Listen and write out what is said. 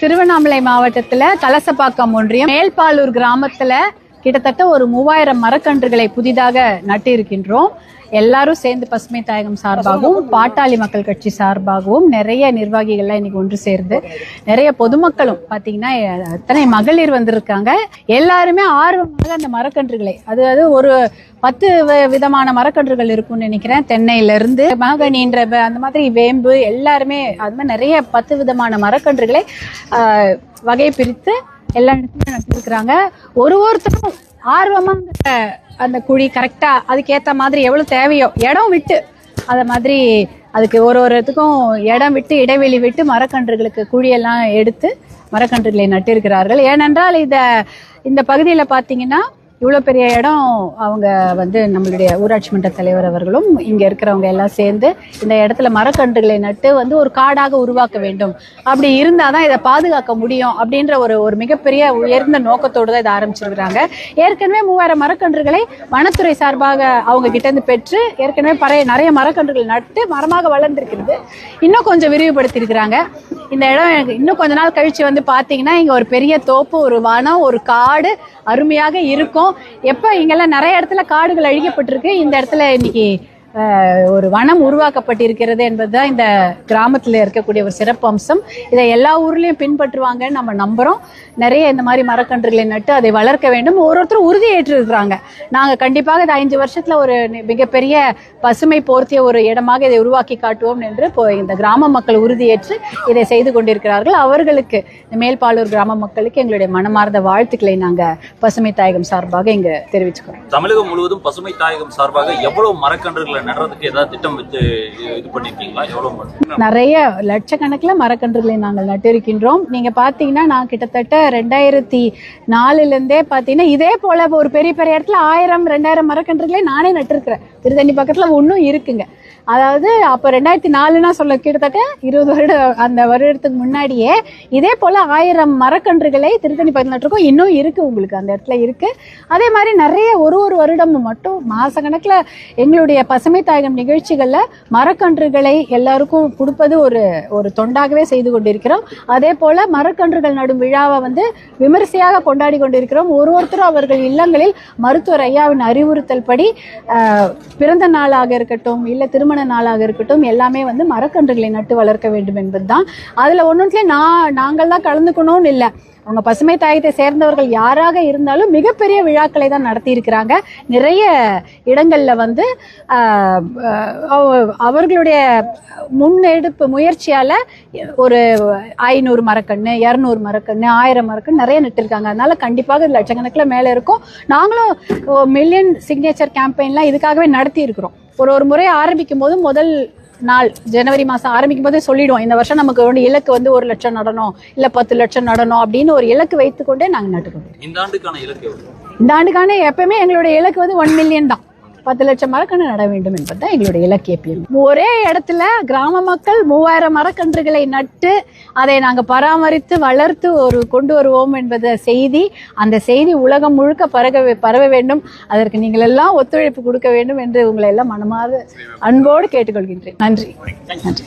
திருவண்ணாமலை மாவட்டத்துல கலசப்பாக்கம் ஒன்றியம் மேல்பாலூர் கிராமத்துல கிட்டத்தட்ட ஒரு மூவாயிரம் மரக்கன்றுகளை புதிதாக நட்டு இருக்கின்றோம் எல்லாரும் சேர்ந்து பசுமை தாயகம் சார்பாகவும் பாட்டாளி மக்கள் கட்சி சார்பாகவும் நிறைய நிர்வாகிகள்லாம் இன்னைக்கு ஒன்று சேர்ந்து நிறைய பொதுமக்களும் பார்த்தீங்கன்னா அத்தனை மகளிர் வந்திருக்காங்க. எல்லாருமே ஆர்வமாக அந்த மரக்கன்றுகளை அது அது ஒரு பத்து விதமான மரக்கன்றுகள் இருக்கும்னு நினைக்கிறேன். தென்னையிலிருந்து மகனின்ற அந்த மாதிரி வேம்பு எல்லாருமே அது மாதிரி நிறைய பத்து விதமான மரக்கன்றுகளை வகை பிரித்து எல்லா இடத்துலையும் நட்டுருக்குறாங்க ஒரு ஒருத்தரும் ஆர்வமாக அந்த அந்த குழி கரெக்டாக அதுக்கேற்ற மாதிரி எவ்வளோ தேவையோ இடம் விட்டு அதை மாதிரி அதுக்கு ஒரு ஒருத்துக்கும் இடம் விட்டு இடைவெளி விட்டு மரக்கன்றுகளுக்கு குழியெல்லாம் எடுத்து மரக்கன்றுகளை நட்டிருக்கிறார்கள். ஏனென்றால் இந்த இந்த பகுதியில் பார்த்தீங்கன்னா இவ்வளோ பெரிய இடம் அவங்க வந்து நம்மளுடைய ஊராட்சி மன்ற தலைவர் அவர்களும் இங்கே இருக்கிறவங்க எல்லாம் சேர்ந்து இந்த இடத்துல மரக்கன்றுகளை நட்டு வந்து ஒரு காடாக உருவாக்க வேண்டும். அப்படி இருந்தால் தான் இதை பாதுகாக்க முடியும் அப்படின்ற ஒரு ஒரு மிகப்பெரிய உயர்ந்த நோக்கத்தோடு தான் இதை ஆரம்பிச்சிருக்கிறாங்க. ஏற்கனவே மூவாயிரம் மரக்கன்றுகளை வனத்துறை சார்பாக அவங்க கிட்டேருந்து பெற்று ஏற்கனவே பறைய நிறைய மரக்கன்றுகள் நட்டு மரமாக வளர்ந்துருக்கிறது. இன்னும் கொஞ்சம் விரிவுபடுத்தியிருக்கிறாங்க. இந்த இடம் இன்னும் கொஞ்ச நாள் கழிச்சு வந்து பார்த்தீங்கன்னா இங்கே ஒரு பெரிய தோப்பு ஒரு வனம் ஒரு காடு அருமையாக இருக்கும். எப்போ இங்கெல்லாம் நிறைய இடத்துல காடுகள் அழிக்கப்பட்டிருக்கு இந்த இடத்துல இன்னைக்கு ஒரு வனம் உருவாக்கப்பட்டிருக்கிறது என்பது தான் இந்த கிராமத்தில் இருக்கக்கூடிய ஒரு சிறப்பு அம்சம். இதை எல்லா ஊர்லேயும் பின்பற்றுவாங்கன்னு நம்ம நம்புகிறோம் நிறைய இந்த மாதிரி மரக்கன்றுகளை நட்டு அதை வளர்க்க வேண்டும். ஒரு ஒருத்தரும் உறுதி ஏற்றிருக்கிறாங்க நாங்கள் கண்டிப்பாக இது ஐந்து வருஷத்தில் ஒரு மிகப்பெரிய பசுமை போர்த்திய ஒரு இடமாக இதை உருவாக்கி காட்டுவோம் என்று இப்போ இந்த கிராம மக்கள் உறுதியேற்று இதை செய்து கொண்டிருக்கிறார்கள். அவர்களுக்கு இந்த மேல்பாலூர் கிராம மக்களுக்கு எங்களுடைய மனமார்ந்த வாழ்த்துக்களை நாங்கள் பசுமை தாயகம் சார்பாக இங்கே தெரிவிச்சுக்கிறோம். தமிழகம் முழுவதும் பசுமை தாயகம் சார்பாக எவ்வளவு மரக்கன்றுகள் நடுறதுக்கு ஏதாவது திட்டம் வச்சு இது பண்ணிருக்கீங்களா? எவ்வளவு நிறைய லட்சக்கணக்கில் மரக்கன்றுகளை நாங்கள் நட்டிருக்கின்றோம். நீங்க பார்த்தீங்கன்னா நான் கிட்டத்தட்ட ரெண்டாயிரத்தி நாலுலேருந்தே பார்த்தீங்கன்னா இதே போல ஒரு பெரிய பெரிய இடத்துல ஆயிரம் ரெண்டாயிரம் மரக்கன்றுகளை நானே நட்டிருக்கிறேன். திருத்தணி பக்கத்தில் ஒன்றும் இருக்குங்க. அதாவது அப்போ ரெண்டாயிரத்தி நாலுனா சொல்ல கிட்டத்தட்ட இருபது வருடம் அந்த வருடத்துக்கு முன்னாடியே இதே போல ஆயிரம் மரக்கன்றுகளை திருத்தணி பக்கத்தில் நட்டிருக்கோம். இன்னும் இருக்கு உங்களுக்கு அந்த இடத்துல இருக்கு. அதே மாதிரி நிறைய ஒரு ஒரு வருடமும் மட்டும் மாதக்கணக்கில் எங்களுடைய பசுமை தாயகம் நிகழ்ச்சிகளில் மரக்கன்றுகளை எல்லாருக்கும் கொடுப்பது ஒரு ஒரு தொண்டாகவே செய்து கொண்டிருக்கிறோம். அதே போல மரக்கன்றுகள் நடும் விழாவை வந்து விமரிசையாக கொண்டாடி கொண்டிருக்கிறோம். ஒரு ஒருத்தரும் அவர்கள் இல்லங்களில் மருத்துவர் ஐயாவின் அறிவுறுத்தல் படி பிறந்த நாளாக இருக்கட்டும் இல்லை திருமண நாளாக இருக்கட்டும் எல்லாமே வந்து மரக்கன்றுகளை நட்டு வளர்க்க வேண்டும் என்பதுதான். அதில் ஒன்றுலேயே நான் நாங்கள் தான் கலந்துக்கணும்னு இல்லை. அவங்க பசுமை தாயத்தை சேர்ந்தவர்கள் யாராக இருந்தாலும் மிகப்பெரிய விழாக்களை தான் நடத்தியிருக்கிறாங்க. நிறைய இடங்களில் வந்து அவர்களுடைய முன்னெடுப்பு முயற்சியால் ஒரு ஐநூறு மரக்கன்று இரநூறு மரக்கன்று ஆயிரம் மரக்கன்று நிறைய நட்டிருக்காங்க. அதனால கண்டிப்பாக இது லட்சக்கணக்கில் மேலே இருக்கும். நாங்களும் மில்லியன் சிக்னேச்சர் கேம்பெயின்லாம் இதுக்காகவே நடத்தி இருக்கிறோம் ஒரு ஒரு முறை ஆரம்பிக்கும் போது முதல் நாள் ஜனவரி மாதம் ஆரம்பிக்கும் போதே சொல்லிடுவோம். இந்த வருஷம் நமக்கு வந்து இலக்கு வந்து ஒரு லட்சம் நடணும் இல்லை பத்து லட்சம் நடணும் அப்படின்னு ஒரு இலக்கு வைத்துக்கொண்டே நாங்கள் நட்டுக்கொண்டோம் இந்த ஆண்டுக்கான இலக்கு இந்த ஆண்டுக்கான எப்பவுமே எங்களுடைய இலக்கு வந்து ஒன் மில்லியன் தான். பத்து லட்சம் மரக்கன்று நட வேண்டும் என்பது தான் எங்களுடைய இலக்கியப்பியம் ஒரே இடத்துல கிராம மக்கள் மூவாயிரம் மரக்கன்றுகளை நட்டு அதை நாங்கள் பராமரித்து வளர்த்து ஒரு கொண்டு வருவோம் என்பத செய்தி. அந்த செய்தி உலகம் முழுக்க பரக பரவ வேண்டும். அதற்கு நீங்கள் எல்லாம் ஒத்துழைப்பு கொடுக்க வேண்டும் என்று உங்களை எல்லாம் மனமாறு அன்போடு கேட்டுக்கொள்கின்றேன். நன்றி. நன்றி.